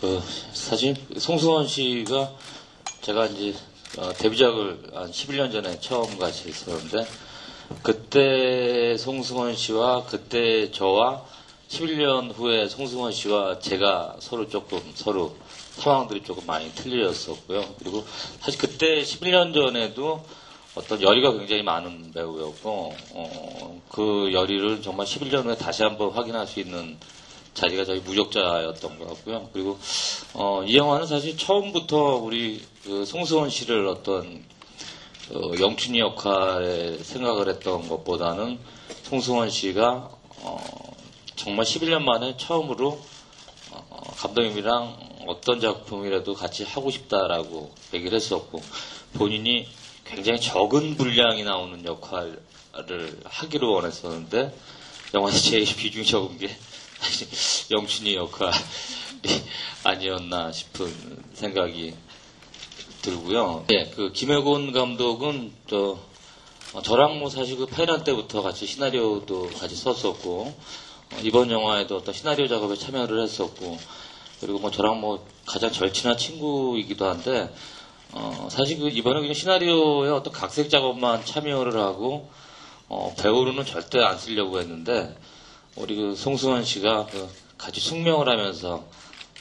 그 사실 송승헌 씨가 제가 이제 어, 데뷔작을 한 11년 전에 처음 같이 했었는데 그때 송승헌 씨와 그때 저와 11년 후에 송승헌 씨와 제가 서로 조금 서로 상황들이 조금 많이 틀려졌었고요. 그리고 사실 그때 11년 전에도 어떤 열의가 굉장히 많은 배우였고 어, 그 열의를 정말 11년 후에 다시 한번 확인할 수 있는 자리가 저희 무적자였던 것 같고요. 그리고 어, 이 영화는 사실 처음부터 우리 그 송승헌 씨를 어떤 어, 영춘이 역할에 생각을 했던 것보다는 송승헌 씨가 어, 정말 11년 만에 처음으로 어, 감독님이랑 어떤 작품이라도 같이 하고 싶다라고 얘기를 했었고 본인이 굉장히 적은 분량이 나오는 역할을 하기로 원했었는데 영화에서 제일 비중이 적은 게 영춘이 역할이 아니었나 싶은 생각이 들고요. 네, 그 김혜곤 감독은 저 어, 저랑 뭐 사실 그 파이란 때부터 같이 시나리오도 같이 썼었고 어, 이번 영화에도 어떤 시나리오 작업에 참여를 했었고 그리고 뭐 저랑 뭐 가장 절친한 친구이기도 한데 어, 사실 그 이번에 그냥 시나리오에 어떤 각색 작업만 참여를 하고 어, 배우로는 절대 안 쓰려고 했는데 우리 그 송승헌 씨가 그 같이 숙명을 하면서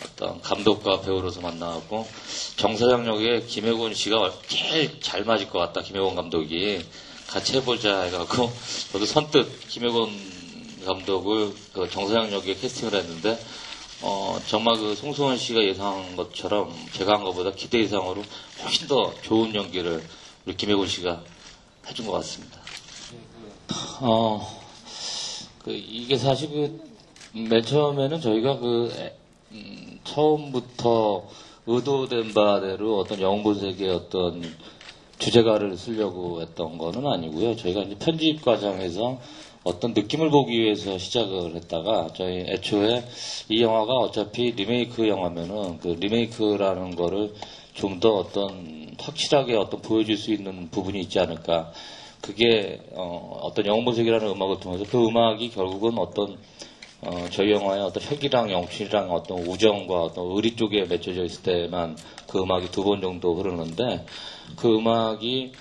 어떤 감독과 배우로서 만나고 정사장 역에 김혜곤 씨가 제일 잘 맞을 것 같다 김혜곤 감독이 같이 해보자 해갖고 저도 선뜻 김혜곤 감독을 그 정사장 역에 캐스팅을 했는데 어, 정말 그 송승헌 씨가 예상한 것처럼 제가 한 것보다 기대 이상으로 훨씬 더 좋은 연기를 우리 김혜곤 씨가 해준 것 같습니다. 어, 그 이게 사실 그 맨 처음에는 저희가 그 에, 음, 처음부터 의도된 바대로 어떤 영본색의 어떤 주제가를 쓰려고 했던 거는 아니고요. 저희가 이제 편집 과정에서 어떤 느낌을 보기 위해서 시작을 했다가 저희 애초에 이 영화가 어차피 리메이크 영화면은 그 리메이크라는 거를 좀 더 어떤 확실하게 어떤 보여줄 수 있는 부분이 있지 않을까. 그게 어, 떤 영본색이라는 음악을 통해서 그 음악이 결국은 어떤 어, 저희 영화의 어떤 혁이랑 영춘이랑 어떤 우정과 어떤 의리 쪽에 맺혀져 있을 때만 그 음악이 두 번 정도 흐르는데 그 음악이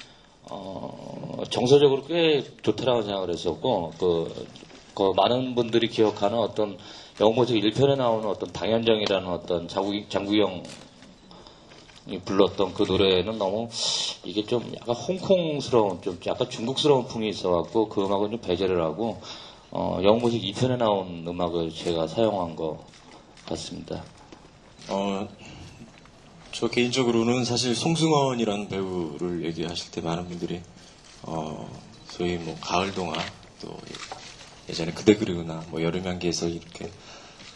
어, 정서적으로 꽤 좋다라고 생각을 했었고 그, 그 많은 분들이 기억하는 어떤 영모적 1편에 나오는 어떤 당현정이라는 어떤 장구, 장구영 이 불렀던 그 노래는 너무 이게 좀 약간 홍콩스러운 좀 약간 중국스러운 풍이 있어갖고 그 음악은 좀 배제를 하고 어, 영모식 2편에 나온 음악을 제가 사용한 것 같습니다. 어, 저 개인적으로는 사실 송승헌이라는 배우를 얘기하실 때 많은 분들이 어, 소위 뭐 가을 동화 또 예전에 그대 그리우나 뭐 여름 향기에서 이렇게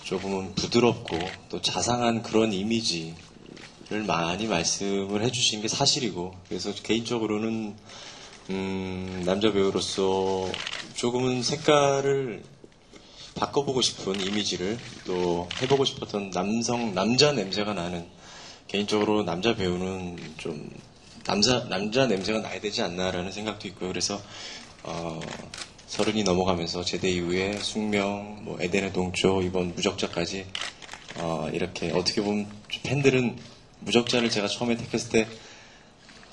조금은 부드럽고 또 자상한 그런 이미지 를 많이 말씀을 해주신 게 사실이고 그래서 개인적으로는 음, 남자 배우로서 조금은 색깔을 바꿔보고 싶은 이미지를 또 해보고 싶었던 남성 남자 냄새가 나는 개인적으로 남자 배우는 좀 남자 남자 냄새가 나야 되지 않나라는 생각도 있고요. 그래서 어, 서른이 넘어가면서 제대 이후에 숙명, 뭐 에덴의 동조, 이번 무적자까지 어, 이렇게 어떻게 보면 팬들은 무적자를 제가 처음에 택했을 때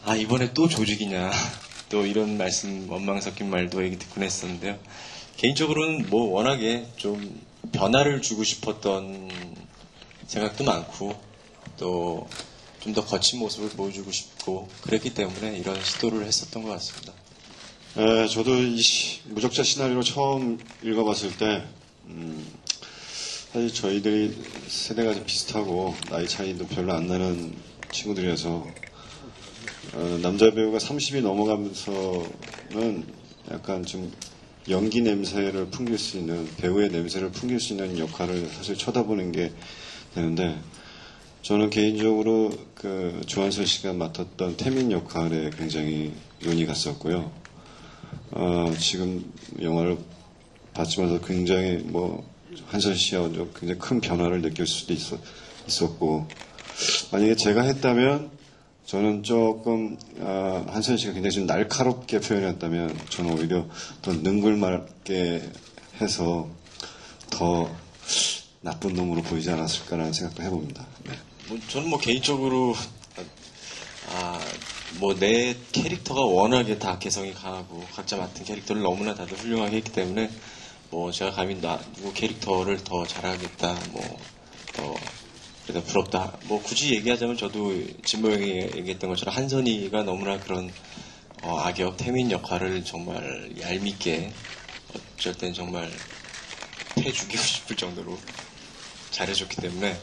아 이번에 또 조직이냐 또 이런 말씀 원망 섞인 말도 얘기 듣곤 했었는데요. 개인적으로는 뭐 워낙에 좀 변화를 주고 싶었던 생각도 많고 또 좀 더 거친 모습을 보여주고 싶고 그랬기 때문에 이런 시도를 했었던 것 같습니다. 에, 저도 이 시, 무적자 시나리오 처음 읽어봤을 때 음, 사실 저희들이 세대가 좀 비슷하고 나이 차이도 별로 안 나는 친구들이어서 어, 남자 배우가 30이 넘어가면서는 약간 좀 연기 냄새를 풍길 수 있는 배우의 냄새를 풍길 수 있는 역할을 사실 쳐다보는 게 되는데 저는 개인적으로 그 조한솔 씨가 맡았던 태민 역할에 굉장히 눈이 갔었고요. 어, 지금 영화를 봤지만서 굉장히 뭐 한솔 씨와 굉장히 큰 변화를 느낄 수도 있었, 있었고 만약에 제가 했다면 저는 조금 어, 한선 씨가 굉장히 좀 날카롭게 표현했다면 저는 오히려 더 능글맞게 해서 더 나쁜 놈으로 보이지 않았을까라는 생각도 해봅니다. 네. 뭐, 저는 뭐 개인적으로 아, 뭐 내 캐릭터가 워낙에 다 개성이 강하고 각자 맡은 캐릭터를 너무나 다들 훌륭하게 했기 때문에 뭐 제가 감히 나 누구 캐릭터를 더 잘하겠다 뭐더 그래도 부럽다 뭐 굳이 얘기하자면 저도 진모 형이 얘기했던 것처럼 한선이가 너무나 그런 어, 악역 태민 역할을 정말 얄밉게 어쩔 땐 정말 패 죽이고 싶을 정도로 잘해줬기 때문에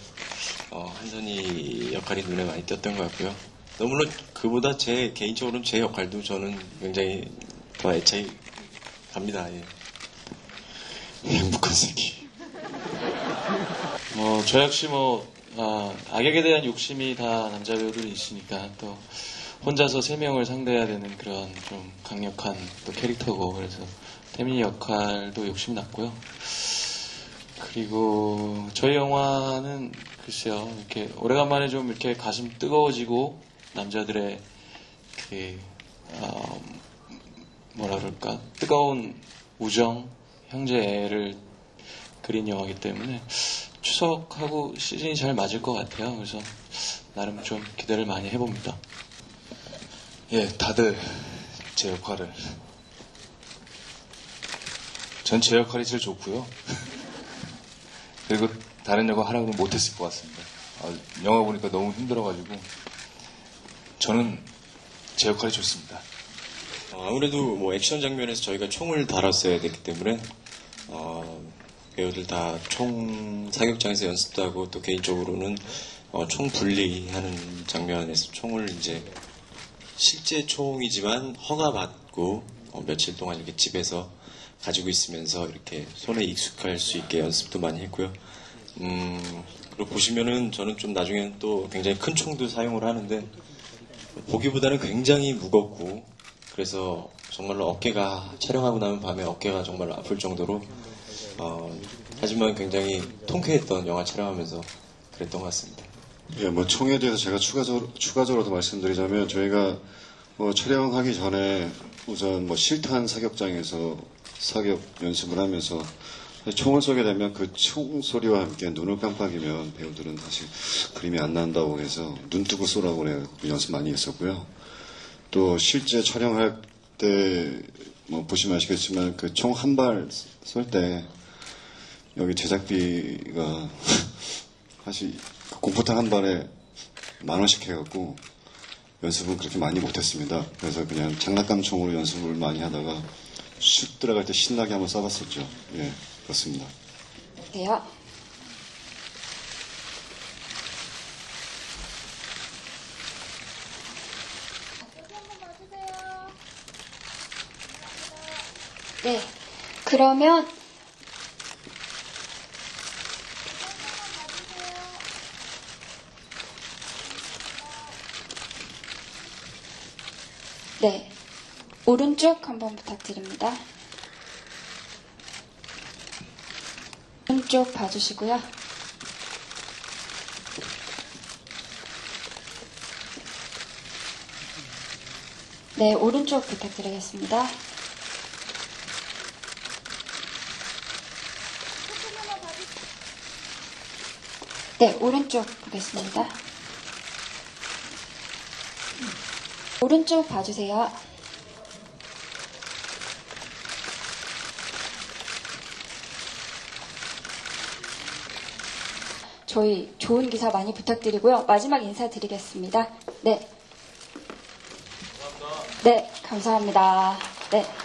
어, 한선이 역할이 눈에 많이 띄었던 것 같고요. 너무나 그보다 제 개인적으로는 제 역할도 저는 굉장히 더 애착이 갑니다. 예. 행복한 새끼. 뭐, 저 역시 뭐, 아, 악역에 대한 욕심이 다 남자 배우들이 있으니까 또 혼자서 세 명을 상대해야 되는 그런 좀 강력한 또 캐릭터고 그래서 태민이 역할도 욕심이 났고요. 그리고 저희 영화는 글쎄요, 이렇게 오래간만에 좀 이렇게 가슴 뜨거워지고 남자들의 그, 어, 뭐라 그럴까, 뜨거운 우정, 형제를 그린 영화이기 때문에 추석하고 시즌이 잘 맞을 것 같아요. 그래서 나름 좀 기대를 많이 해봅니다. 예, 다들 제 역할을. 전 제 역할이 제일 좋고요. 그리고 다른 역할 하라고는 못했을 것 같습니다. 아, 영화 보니까 너무 힘들어가지고 저는 제 역할이 좋습니다. 어, 아무래도 뭐 액션 장면에서 저희가 총을 달았어야 됐기 때문에 어, 배우들 다 총 사격장에서 연습도 하고 또 개인적으로는 어, 총 분리하는 장면에서 총을 이제 실제 총이지만 허가 받고 어, 며칠 동안 이렇게 집에서 가지고 있으면서 이렇게 손에 익숙할 수 있게 연습도 많이 했고요. 음, 그리고 보시면은 저는 좀 나중에는 또 굉장히 큰 총도 사용을 하는데 보기보다는 굉장히 무겁고 그래서 정말로 어깨가 촬영하고 나면 밤에 어깨가 정말 아플 정도로 어, 하지만 굉장히 통쾌했던 영화 촬영하면서 그랬던 것 같습니다. 예, 뭐 총에 대해서 제가 추가적으로, 추가적으로 더 말씀드리자면 저희가 뭐 촬영하기 전에 우선 뭐 실탄 사격장에서 사격 연습을 하면서 총을 쏘게 되면 그 총 소리와 함께 눈을 깜빡이면 배우들은 사실 그림이 안 난다고 해서 눈 뜨고 쏘라고 그래 연습 많이 했었고요. 또 실제 촬영할 때 뭐 보시면 아시겠지만 그 총 한 발 쏠 때 여기 제작비가 사실 그 공포탄 한 발에 만 원씩 해갖고 연습은 그렇게 많이 못했습니다. 그래서 그냥 장난감 총으로 연습을 많이 하다가 슉 들어갈 때 신나게 한번 쏴봤었죠. 예, 그렇습니다. 돼요. 네, 그러면 네, 오른쪽 한번 부탁드립니다. 왼쪽 봐주시고요. 네, 오른쪽 부탁드리겠습니다. 네, 오른쪽 보겠습니다. 오른쪽 봐주세요. 저희 좋은 기사 많이 부탁드리고요. 마지막 인사드리겠습니다. 네. 네, 감사합니다. 네.